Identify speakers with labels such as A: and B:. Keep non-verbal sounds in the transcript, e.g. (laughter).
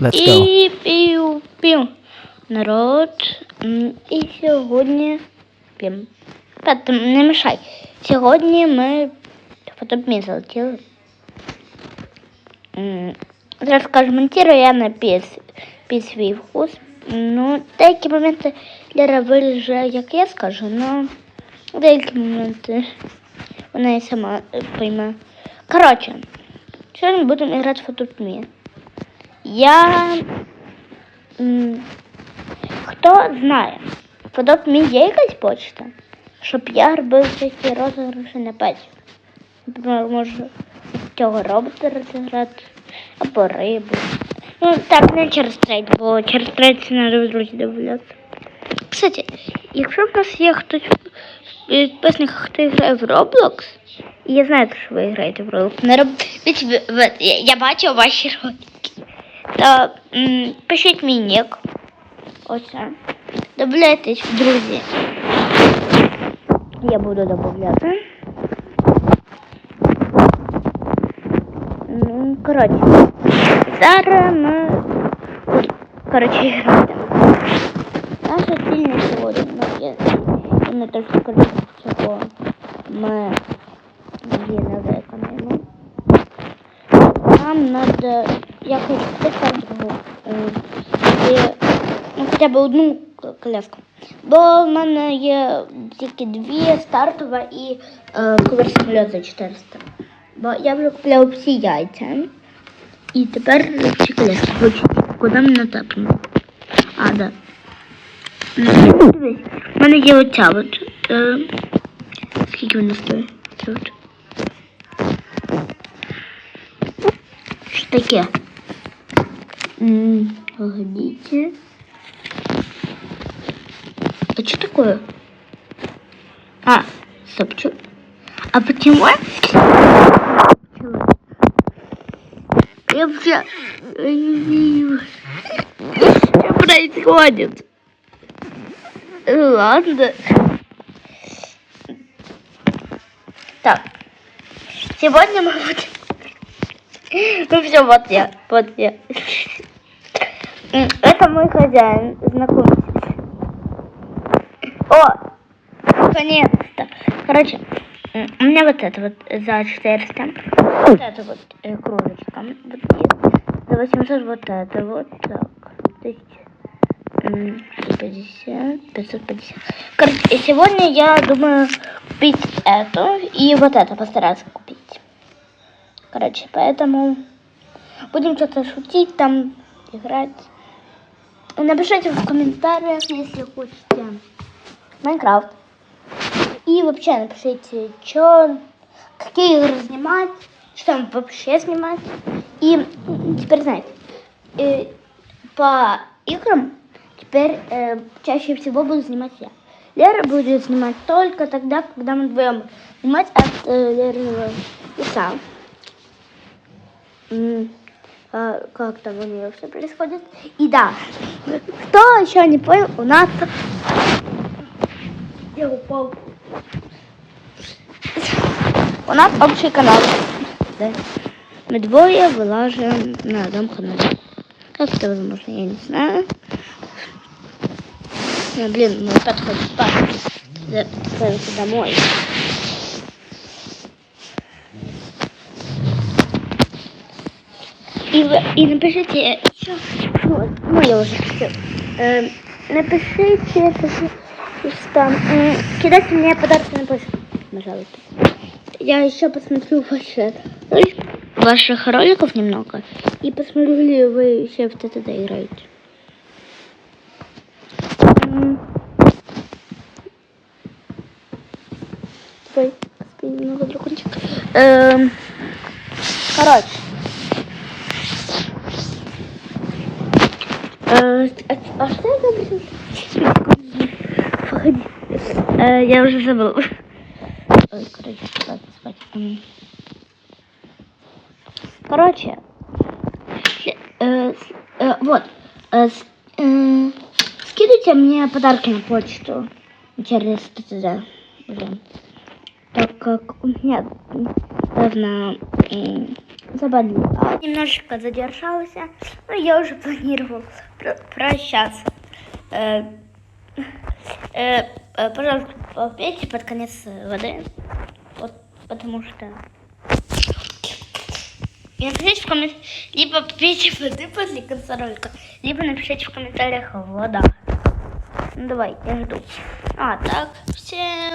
A: Let's go.
B: І пів пів народ. І сьогодні пім. Пет, не мішай. Сьогодні ми фотопмі залетіли. М, Зараз скажу, монтирую я на під, під свій вкус. Ну, деякі моменти Лера виріже, як я скажу, але деякі моменти вона і сама пойме. Коротше, сьогодні будемо грати в фотопмі. Я. Хто знає, подоб мій є якась почта, щоб я робив всякі розіграші на петі. Наприклад, можу цього робота розіграти або рибу. Ну, так, не через трейд, бо через трейд це треба друзі додавати. Кстати, якщо в нас є хтось підписник, хто грає в Roblox, я знаю, що ви граєте в Roblox, не робіть, я- я бачу ваші ролики, то м, пишіть мій нік. Оце. Добавляйтесь в друзі. Я буду додавати. Ну, коротше. Зараз ми. Ой, коротше, граємо. Наша ціль на сьогодні. Ну, я, я не так скажу, чого ми її не виконаємо. Нам треба Якось присадку. Є, ну, хоча б одну коляску. Бо в мене є тільки дві стартова і е, ковер самоліт за 400. Бо я вже купляла всі яйця. І тепер ці коляски хочу. Куди мене тапну? А, да. Дивись, в мене є оця от. Е, скільки вона стоїть? Що таке? Погодите. А что такое? А, сопчу. А почему? Я вообще не вижу. Что происходит? Ладно. Так. Сегодня мы будем... (laughs) Ну все, вот я, вот я. Это мой хозяин, знакомьтесь. О, наконец-то. Короче, у меня вот это вот за 400. Вот это вот э, кружечка. Вот есть. За 800 вот это вот так. То есть м, 150, 550. Короче, сегодня я думаю купить эту и вот это постараться купить. Короче, поэтому будем что-то шутить там, играть. Напишите в комментариях, если хотите Майнкрафт. И вообще напишите, что, какие игры снимать, что там вообще снимать. И теперь знаете, э, по играм теперь э, чаще всего буду снимать я. Лера будет снимать только тогда, когда мы вдвоем снимать от э, Леры лица. А, как там у нее все происходит. И да, кто еще не понял, у нас... Я упал. У нас общий канал. Да. Мы двое вылаживаем на одном канале. Как это возможно, я не знаю. Ну, блин, мой кот хочет спать. Отправился домой. И, вы, и напишите еще, я уже все. напишите, что там, кидайте мне подарки на почту, пожалуйста. Я еще посмотрю ваши, ваших роликов немного и посмотрю, ли вы еще в ТТД играете. Ой, немного дракончик. Эм, короче. Э, а, что я говорил? Погоди. Я уже забыл. Короче, ладно, спать. Короче, э, э, вот, э, скидывайте мне подарки на почту через ТТД, блин. Так как у меня, м, заболела. Немножечко задержалась. Ну, я уже планировал про- прощаться. Э, э, э, пожалуйста, попейте под конец воды. Вот, потому что... И напишите в комментариях, либо попейте воды после конца ролика, либо напишите в комментариях вода. Ну давай, я жду. А, так, всем